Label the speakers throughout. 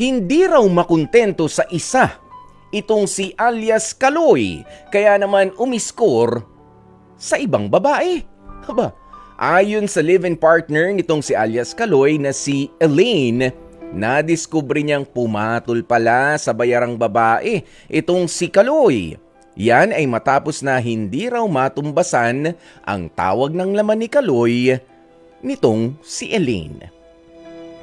Speaker 1: hindi raw makontento sa isa. Itong si alias Kaloy, kaya naman umiskor sa ibang babae. Haba, ayon sa live-in partner nitong si alias Kaloy na si Elaine, nadiskubre niyang pumatol pala sa bayarang babae itong si Kaloy. Yan ay matapos na hindi raw matumbasan ang tawag ng laman ni Kaloy nitong si Elaine.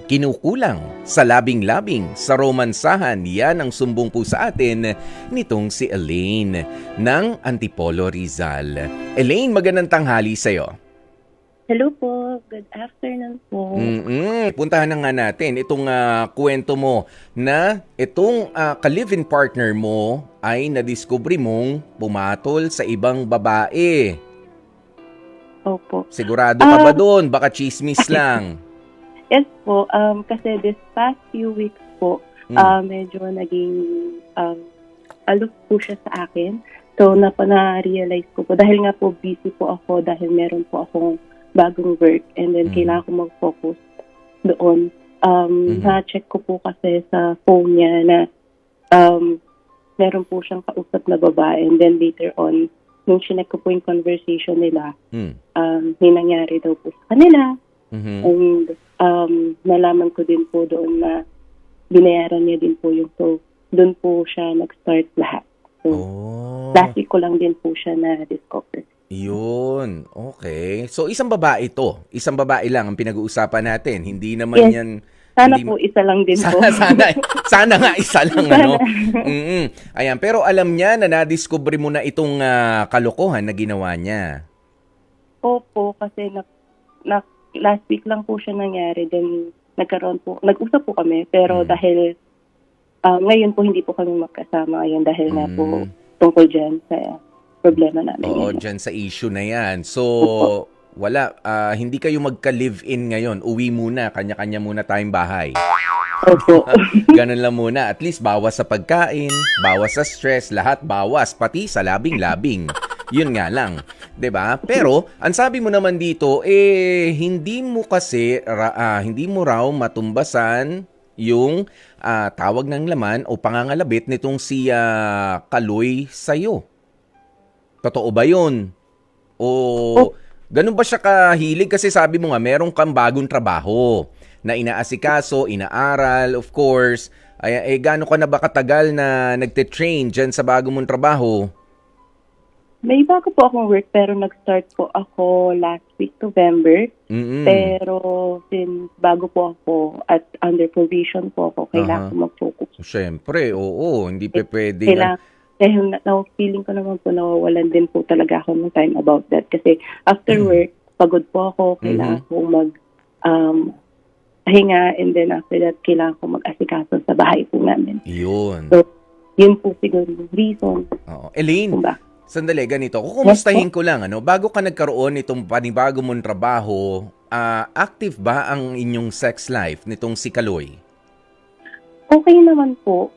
Speaker 1: Kinukulang sa labing-labing sa romansahan yan ang sumbong po sa atin nitong si Elaine ng Antipolo Rizal. Elaine, magandang tanghali sa'yo.
Speaker 2: Hello po. Good afternoon po.
Speaker 1: Mm-mm. Puntahan na nga natin itong ah, kwento mo na itong ah, ka-live-in partner mo ay nadiskubre mong pumatol sa ibang babae.
Speaker 2: Opo.
Speaker 1: Sigurado ka ba
Speaker 2: Ah.
Speaker 1: doon? Baka chismis lang.
Speaker 2: Yes po, um, kasi this past few weeks po,
Speaker 1: Mm.
Speaker 2: ah, medyo naging um, aloof po siya sa akin. So, napa na-realize ko po, dahil nga po busy po ako, dahil meron po akong bagong work, and then
Speaker 1: Mhm.
Speaker 2: kailangan ko mag-focus doon. Um,
Speaker 1: Mhm.
Speaker 2: Na-check ko po kasi sa phone niya na um, meron po siyang kausap na babae, and then later on, nung chinek ko po yung conversation nila,
Speaker 1: Mm.
Speaker 2: um, may nangyari daw po sa kanila,
Speaker 1: Mhm.
Speaker 2: And um, nalaman ko din po doon na binayaran niya din po yung so doon po siya nag-start lahat. So
Speaker 1: Oh.
Speaker 2: last week ko lang din po siya na-discover.
Speaker 1: Yun. Okay. So, isang babae to. Isang babae lang ang pinag-uusapan natin. Hindi naman
Speaker 2: Yes.
Speaker 1: yan...
Speaker 2: Sana
Speaker 1: hindi
Speaker 2: po isa lang din po.
Speaker 1: Sana, sana, sana nga isa lang,
Speaker 2: Sana.
Speaker 1: ano? Mm-mm. Ayan. Pero alam niya na nadiscover mo na itong ah, kalokohan na ginawa niya.
Speaker 2: Opo, kasi na, na, last week lang po siya nangyari. Then nagkaroon po, nag-usap po kami. Pero
Speaker 1: Mm.
Speaker 2: dahil um, ngayon po hindi po kami magkasama ngayon dahil nga po
Speaker 1: Mm.
Speaker 2: tungkol dyan sa problema namin.
Speaker 1: Oo,
Speaker 2: ngayon.
Speaker 1: dyan sa issue na yan. So, wala. ah, hindi kayo magka-live-in ngayon. Uwi muna. Kanya-kanya muna tayong bahay.
Speaker 2: Opo.
Speaker 1: Ganun lang muna. At least bawas sa pagkain, bawas sa stress, lahat bawas, pati sa labing-labing. Yun nga lang, 'di ba? Pero ang sabi mo naman dito eh hindi mo kasi ah, hindi mo raw matumbasan yung ah, tawag ng laman o pangangalabit nitong si ah, Kaloy sa'yo. Totoo ba 'yun? O ganun ba siya kahilig kasi sabi mo nga meron kang bagong trabaho na inaasikaso, inaaral, of course. Ay, eh, gaano ka na ba katagal na nagte-train dyan sa bago mong trabaho?
Speaker 2: May bago po akong work pero nag-start po ako last week November.
Speaker 1: Mm-mm.
Speaker 2: Pero since bago po ako at under probation po ako, kailangan ko mag-focus.
Speaker 1: Siyempre, oo. Hindi pa pwede.
Speaker 2: Kailangan, dahil na, na, feeling ko naman po nawawalan din po talaga ako ng time about that. Kasi after
Speaker 1: Mm.
Speaker 2: work, pagod po ako, kailangan ko mag um, pahinga and then after that, kailangan ko mag-asikaso sa bahay po namin.
Speaker 1: Yun.
Speaker 2: So, yun po siguro yung reason
Speaker 1: Oo. Elaine,
Speaker 2: kung bakit.
Speaker 1: Sandali, ganito. Kukumustahin ko lang, ano, bago ka nagkaroon nitong panibago mong trabaho, ah, active ba ang inyong sex life nitong si Kaloy?
Speaker 2: Okay naman po.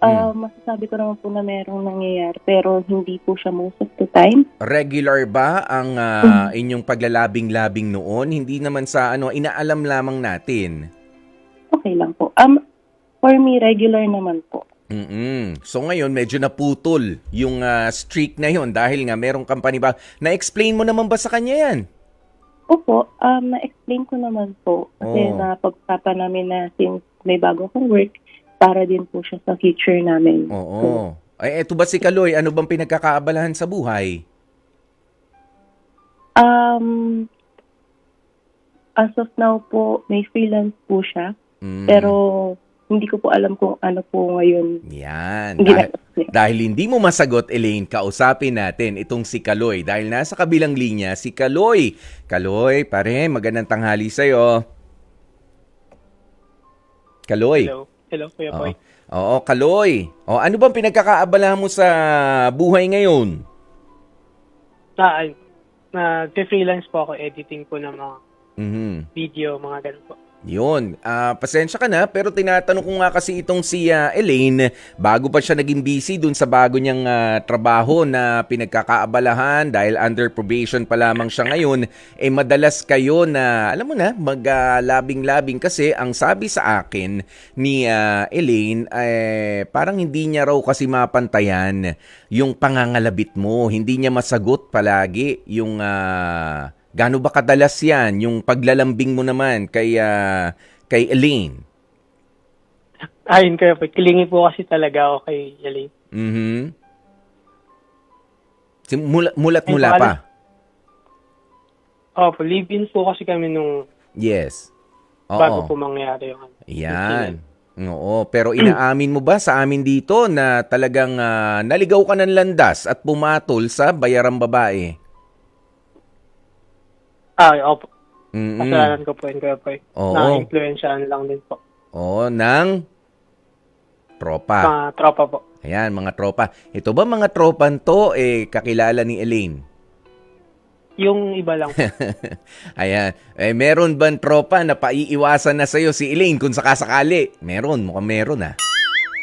Speaker 2: Ah,
Speaker 1: Hmm.
Speaker 2: masasabi ko naman po na merong nangyayari pero hindi po siya most of the time.
Speaker 1: Regular ba ang ah, inyong paglalabing-labing noon? Hindi naman sa ano, inaalam lamang natin.
Speaker 2: Okay lang po. Um, for me, regular naman po.
Speaker 1: Mm So ngayon medyo naputol yung ah, streak na yon dahil nga merong company ba. Na-explain mo naman ba sa kanya yan?
Speaker 2: Opo, um, na-explain ko naman po. Kasi
Speaker 1: Oh.
Speaker 2: na pagpapa namin na since may bago akong work, para din po siya sa future namin.
Speaker 1: Oo. Ay, eto ba si Kaloy? Ano bang pinagkakaabalahan sa buhay?
Speaker 2: Um, as of now po, may freelance po siya.
Speaker 1: Mm.
Speaker 2: Pero hindi ko po alam kung ano po ngayon
Speaker 1: Yan. Dahil, dahil hindi mo masagot, Elaine, kausapin natin itong si Kaloy. Dahil nasa kabilang linya, si Kaloy. Kaloy, pare, magandang tanghali sa'yo. Kaloy.
Speaker 3: Hello. Hello, Kuya. Boy.
Speaker 1: Oo, Kaloy. O, ano bang pinagkakaabalahan mo sa buhay ngayon?
Speaker 3: Ah, ay, nag-freelance po ako, editing po ng mga
Speaker 1: Mhm.
Speaker 3: video, mga ganun po.
Speaker 1: Yun. Ah, pasensya ka na, pero tinatanong ko nga kasi itong si ah, Elaine, bago pa siya naging busy dun sa bago niyang ah, trabaho na pinagkakaabalahan dahil under probation pa lamang siya ngayon, eh madalas kayo na, alam mo na, mag-labing-labing kasi ang sabi sa akin ni ah, Elaine, eh, parang hindi niya raw kasi mapantayan yung pangangalabit mo. Hindi niya masagot palagi yung... ah, Gaano ba kadalas yan, yung paglalambing mo naman kay, ah, kay Elaine?
Speaker 3: Ayun kayo po. Kilingi po kasi talaga ako kay Elaine.
Speaker 1: Mhm. Si- Mulat,
Speaker 3: Ay,
Speaker 1: mula pa.
Speaker 3: Opo, live-in po kasi kami nung
Speaker 1: Yes.
Speaker 3: bago
Speaker 1: Oo.
Speaker 3: po mangyari ano.
Speaker 1: Yan. Oo, pero inaamin mo ba sa amin dito na talagang ah, naligaw ka ng landas at pumatol sa bayarang babae?
Speaker 3: Ah, opo.
Speaker 1: Mm-mm.
Speaker 3: Kasalanan ko po yun kayo po.
Speaker 1: Oo.
Speaker 3: Na-influensyahan lang din po.
Speaker 1: Oo, ng tropa.
Speaker 3: Mga tropa po.
Speaker 1: Ayan, mga tropa. Ito ba mga tropan to, eh, kakilala ni Elaine?
Speaker 3: Yung iba lang po.
Speaker 1: Ayan. Eh, meron bang tropa na paiiwasan na sa'yo si Elaine kung sakasakali? Meron. Mukhang meron ah.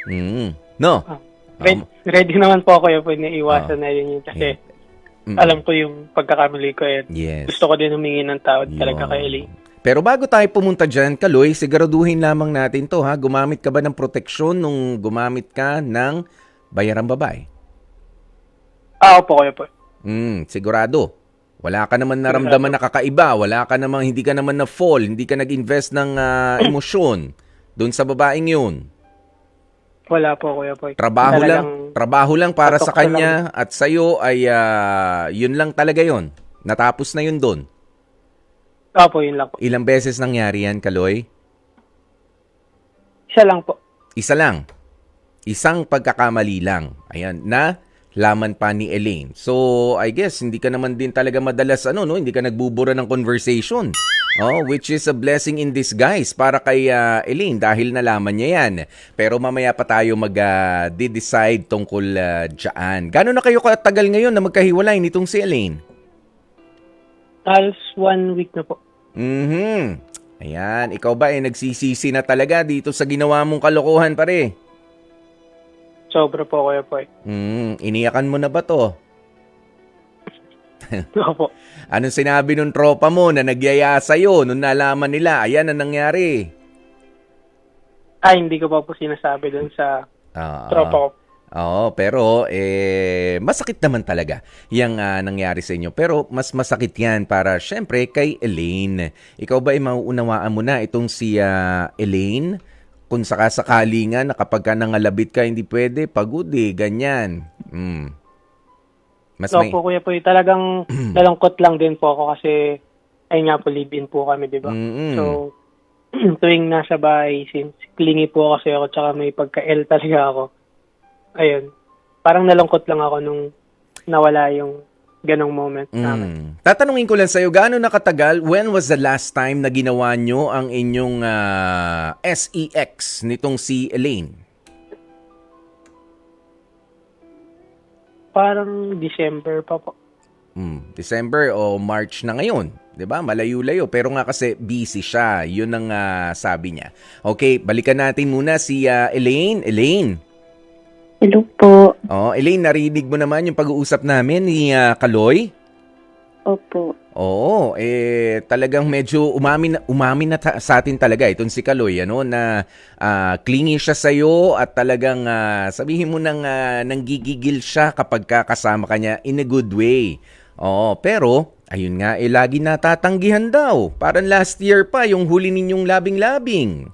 Speaker 1: Mm. No?
Speaker 3: Ah, Ready, ready naman po ako yun po. Iniiwasan na yun yun. Kasi
Speaker 1: Mm.
Speaker 3: alam ko yung pagkakamali ko. Eh.
Speaker 1: Yes.
Speaker 3: Gusto ko din humingi ng tawad talaga
Speaker 1: Yun.
Speaker 3: kay Elaine.
Speaker 1: Pero bago tayo pumunta dyan, Kaloy, siguraduhin lamang natin to ha. Gumamit ka ba ng proteksyon nung gumamit ka ng bayarang babae?
Speaker 3: Ah, opo kayo po.
Speaker 1: Mm, sigurado. Wala ka naman naramdaman na kakaiba. Wala ka naman, hindi ka naman na-fall. Hindi ka nag-invest ng ah, emosyon doon sa babaeng yun.
Speaker 3: Wala po kuya po.
Speaker 1: Trabaho lang, trabaho lang para sa kanya at sa iyo ay ah, yun lang talaga yun. Natapos na yun doon.
Speaker 3: Opo, yun lang po.
Speaker 1: Ilang beses nangyari yan, Kaloy?
Speaker 3: Isa lang po.
Speaker 1: Isa lang. Isang pagkakamali lang. Ayan, na laman pa ni Elaine. So, I guess, hindi ka naman din talaga madalas, ano, no? Hindi ka nagbubura ng conversation. Oh, which is a blessing in disguise para kay ah, Elaine dahil nalaman niya yan. Pero mamaya pa tayo mag-decide tungkol uh, dyan. Gano'n na kayo katagal ngayon na magkahiwalay nitong si Elaine?
Speaker 3: Halos one week na po.
Speaker 1: Mhm. Ayan, ikaw ba eh nagsisisi na talaga dito sa ginawa mong kalokohan pare?
Speaker 3: Sobra po kuya po.
Speaker 1: Hmm, iniyakan mo na ba to?
Speaker 3: Opo.
Speaker 1: Anong sinabi nung tropa mo na nagyaya sa'yo nung nalaman nila? Ayan ang nangyari.
Speaker 3: Ay, hindi ko pa po sinasabi dun sa
Speaker 1: Ah,
Speaker 3: tropa ko.
Speaker 1: Oo, pero eh, masakit naman talaga yung ah, nangyari sa inyo. Pero mas masakit yan para syempre kay Elaine. Ikaw ba ay mauunawaan mo na itong si ah, Elaine? Kung sakasakali nga na kapag ka nangalabit ka, hindi pwede, pagod eh, ganyan. Mm. Mas
Speaker 3: So
Speaker 1: may...
Speaker 3: po kuya po, talagang nalungkot lang din po ako kasi ay nga po live-in po kami, di ba?
Speaker 1: Mm-mm.
Speaker 3: So, tuwing nasa bahay, since clingy po kasi ako tsaka may pagka-L talaga ako, ayun, parang nalungkot lang ako nung nawala yung ganong moment namin.
Speaker 1: Mm. Tatanungin ko lang sa'yo, gaano nakatagal, when was the last time na ginawa nyo ang inyong ah, SEX nitong si Elaine?
Speaker 3: Parang December pa po.
Speaker 1: Mm, December o March na ngayon. 'di ba? Malayo-layo pero nga kasi busy siya. 'Yun ang ah, sabi niya. Okay, balikan natin muna si ah, Elaine. Elaine.
Speaker 2: Hello po.
Speaker 1: Oh, Elaine, narinig mo naman yung pag-uusap namin ni ah, Kaloy?
Speaker 2: Opo.
Speaker 1: Oo, eh talagang medyo umamin umamin na ta- sa atin talaga itong si Kaloy ano na ah, clingy siya sa at talagang ah, sabihin mo nang ah, nanggigigil siya kapag ka kasama ka niya in a good way. Oo, pero ayun nga eh lagi natatanggihan daw. Parang last year pa yung huli ninyong labing-labing.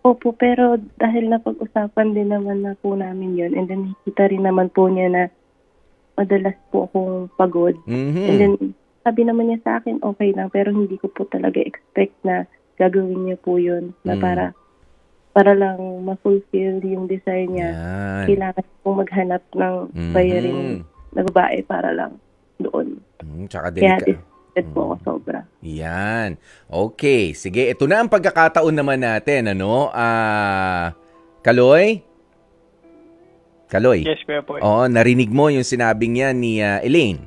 Speaker 2: Opo, pero dahil napag-usapan din naman na po namin yon and then nakita rin naman po niya na madalas po akong pagod.
Speaker 1: Mhm.
Speaker 2: And then, sabi naman niya sa akin, okay lang, pero hindi ko po talaga expect na gagawin niya po yun na
Speaker 1: Mm.
Speaker 2: para para lang ma-fulfill yung desire niya.
Speaker 1: Yan.
Speaker 2: Kailangan po maghanap ng
Speaker 1: Mhm.
Speaker 2: bayaring na babae para lang doon.
Speaker 1: Mm, tsaka
Speaker 2: Kaya
Speaker 1: delika-
Speaker 2: disappointed po ako sobra.
Speaker 1: Yan. Okay. Sige, ito na ang pagkakataon naman natin, ano? Ah, Kaloy? Kaloy?
Speaker 3: Yes, kuya.
Speaker 1: Oo, narinig mo yung sinabing yan ni ah, Elaine.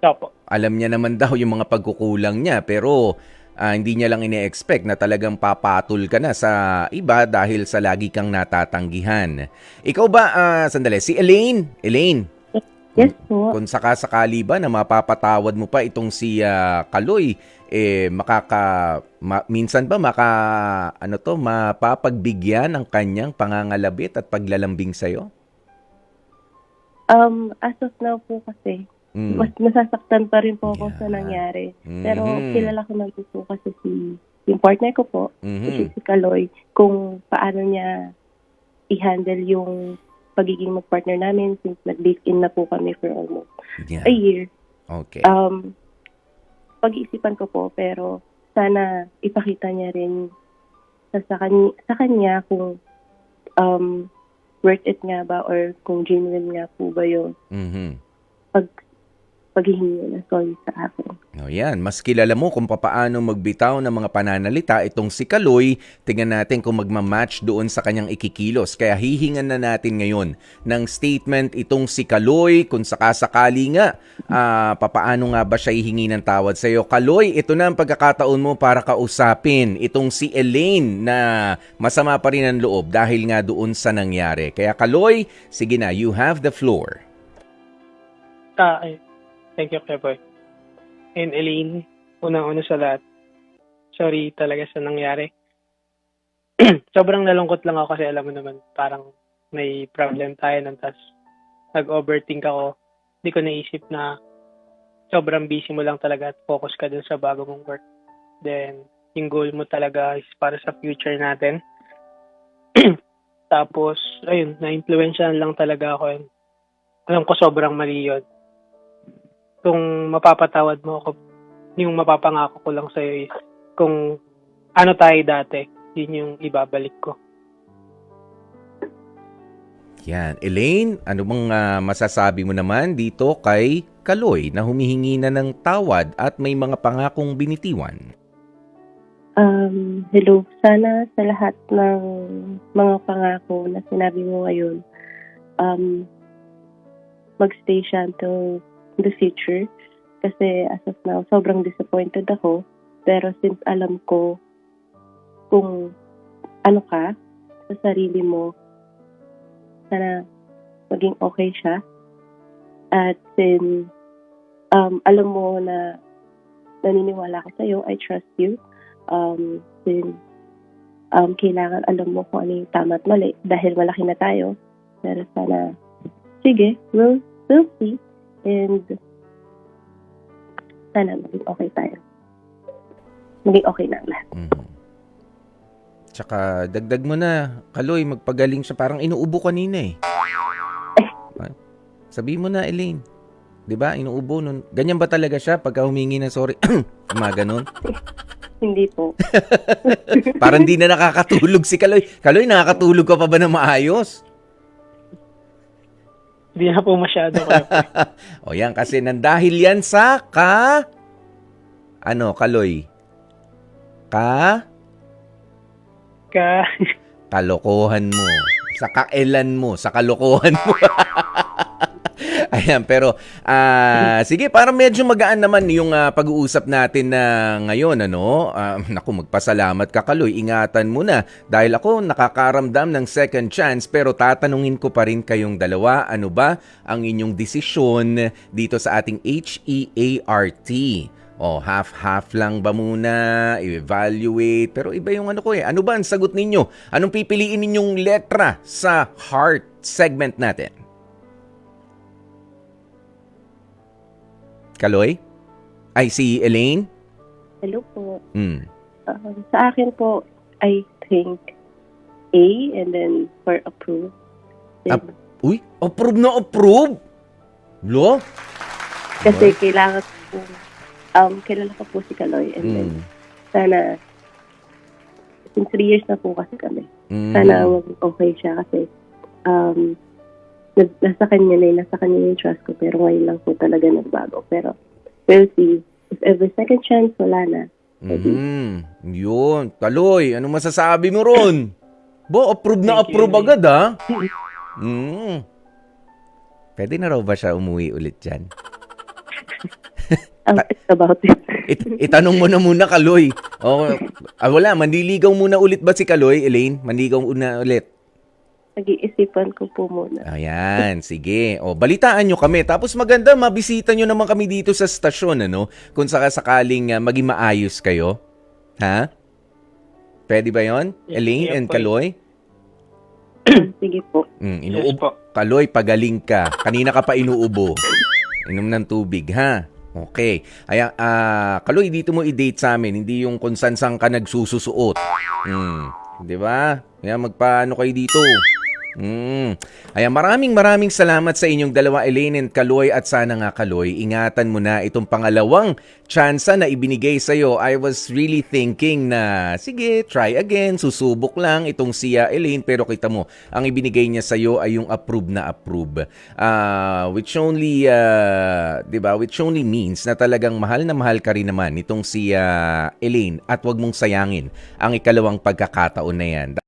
Speaker 3: Opo.
Speaker 1: Alam niya naman daw yung mga pagkukulang niya pero ah, hindi niya lang ine-expect na talagang papatol ka na sa iba dahil sa lagi kang natatanggihan. Ikaw ba, ah, sandali, si Elaine? Elaine,
Speaker 2: Yes po.
Speaker 1: kung sakasakali ba na mapapatawad mo pa itong si ah, Kaloy, eh makaka ma- minsan ba maka ano to mapapagbigyan ng kanyang pangangalabit at paglalambing sa
Speaker 2: Um, as of now po kasi,
Speaker 1: Mm.
Speaker 2: mas nasasaktan pa rin po ako sa
Speaker 1: Yeah.
Speaker 2: nangyari. Pero
Speaker 1: Mhm.
Speaker 2: kilala ko naman po kasi si yung partner ko po,
Speaker 1: Mhm.
Speaker 2: is si Kaloy, kung paano niya i-handle yung pagiging mag-partner namin since nag-live-in na po kami for almost
Speaker 1: Yeah.
Speaker 2: a year.
Speaker 1: Okay.
Speaker 2: Um, pag-iisipan ko po, pero sana ipakita niya rin sa, sa, kanya, sa kanya kung um, worth it nga ba or kung genuine nga po ba yung
Speaker 1: Mhm.
Speaker 2: pag, paghihingi na sorry sa akin.
Speaker 1: O yan, mas kilala mo kung papaano magbitaw ng mga pananalita itong si Kaloy. Tingnan natin kung magmamatch doon sa kanyang ikikilos. Kaya hihingan na natin ngayon ng statement itong si Kaloy kung sakasakali nga ah, papaano nga ba siya hihingi ng tawad sa iyo. Kaloy, ito na ang pagkakataon mo para kausapin itong si Elaine na masama pa rin ang loob dahil nga doon sa nangyari. Kaya Kaloy, sige na, you have the floor.
Speaker 3: Ah, ay. Thank you, Kuya Boy. And Elaine, unang-una sa lahat, sorry talaga sa nangyari. Sobrang nalungkot lang ako kasi alam mo naman, parang may problem tayo nun, tas nag-overthink ako. Hindi ko naisip na sobrang busy mo lang talaga at focus ka dun sa bago mong work. Then, yung goal mo talaga is para sa future natin. Tapos, ayun, na-influensyahan lang talaga ako. And alam ko sobrang mali yun kung mapapatawad mo ako, yung mapapangako ko lang sa'yo is kung ano tayo dati, yun yung ibabalik ko.
Speaker 1: Yan. Elaine, ano bang ah, masasabi mo naman dito kay Kaloy na humihingi na ng tawad at may mga pangakong binitiwan?
Speaker 2: Um, hello, sana sa lahat ng mga pangako na sinabi mo ngayon, um, magstay siya until the future. Kasi as of now, sobrang disappointed ako. Pero since alam ko kung ano ka sa sarili mo, sana maging okay siya. At since um, alam mo na naniniwala ako sa'yo, I trust you. Um, since um, kailangan alam mo kung ano yung tama at mali dahil malaki na tayo. Pero sana, sige, we'll, we'll see. And sana maging okay tayo. Maging okay na ang lahat.
Speaker 1: Mhm. Tsaka dagdag mo na, Kaloy, magpagaling siya. Parang inuubo kanina eh. Ah, Sabi mo na, Elaine. 'Di ba? Inuubo nun. Ganyan ba talaga siya pagka humingi ng sorry? Mga ganun.
Speaker 2: Hindi po.
Speaker 1: Parang di na nakakatulog si Kaloy. Kaloy, nakakatulog ka pa ba na maayos?
Speaker 3: Hindi na po masyado Boy.
Speaker 1: o yan, kasi nandahil yan sa ka... Ano, Kaloy? Ka...
Speaker 3: Ka,
Speaker 1: kalokohan mo. Sa kaelan mo, sa kalokohan mo. Ayan, pero ah sige, para medyo magaan naman yung ah, pag-uusap natin na ngayon, ano? Ah, naku, magpasalamat ka, Kaloy. Ingatan mo na. Dahil ako nakakaramdam ng second chance, pero tatanungin ko pa rin kayong dalawa, ano ba ang inyong desisyon dito sa ating HEART? O, half-half lang ba muna? I-evaluate? Pero iba yung ano ko eh. Ano ba ang sagot ninyo? Anong pipiliin ninyong letra sa heart segment natin? Kaloy? Ay, si Elaine?
Speaker 2: Hello po.
Speaker 1: Hmm.
Speaker 2: Um, sa akin po, I think A and then for approve. Then,
Speaker 1: Ap- Uy, approve na approve? Lo?
Speaker 2: kasi kailangan po, um, kilala ko po si Kaloy and then
Speaker 1: Hmm.
Speaker 2: sana since three years na po kasi kami.
Speaker 1: Hmm.
Speaker 2: Sana okay siya kasi um, nasa kanya na yun, nasa kanya yung trust ko pero ngayon lang po talaga nagbago. Pero we'll see. If every second chance, wala na.
Speaker 1: Mhm. Yun. Kaloy, ano masasabi mo ron? Bo, approve na
Speaker 3: Thank you,
Speaker 1: approve
Speaker 3: Elaine.
Speaker 1: agad, ha? Mm. Pwede na raw ba siya umuwi ulit dyan?
Speaker 2: ang it's about it.
Speaker 1: It- itanong mo na muna, Kaloy. Oh, ah, wala, manliligaw muna ulit ba si Kaloy, Elaine? Manligaw muna ulit.
Speaker 2: Nag-iisipan ko po muna.
Speaker 1: Ayan, sige. O, balitaan nyo kami. Tapos maganda, mabisita nyo naman kami dito sa stasyon, ano? Kung sakasakaling uh, maging maayos kayo. Ha? Pwede ba yon?
Speaker 3: Yes,
Speaker 1: Elaine
Speaker 3: yes
Speaker 1: and
Speaker 3: po.
Speaker 1: Kaloy?
Speaker 2: Sige po.
Speaker 1: Mm,
Speaker 3: Yes
Speaker 1: inuub-
Speaker 3: po.
Speaker 1: Kaloy, pagaling ka. Kanina ka pa inuubo. Inom ng tubig, ha? Okay. Ay, ah, Kaloy, dito mo i-date sa amin. Hindi yung saan ka nagsususuot. Hmm. Di ba? Kaya magpaano kayo dito. Hmm. Ayan, maraming maraming salamat sa inyong dalawa, Elaine and Kaloy. At sana nga, Kaloy, ingatan mo na itong pangalawang tsansa na ibinigay sa'yo. I was really thinking na, sige, try again, susubok lang itong siya, Elaine. Pero kita mo, ang ibinigay niya sa'yo ay yung approve na approve. Ah, which only, ah, di ba, which only means na talagang mahal na mahal ka rin naman itong si Elaine at wag mong sayangin ang ikalawang pagkakataon na yan.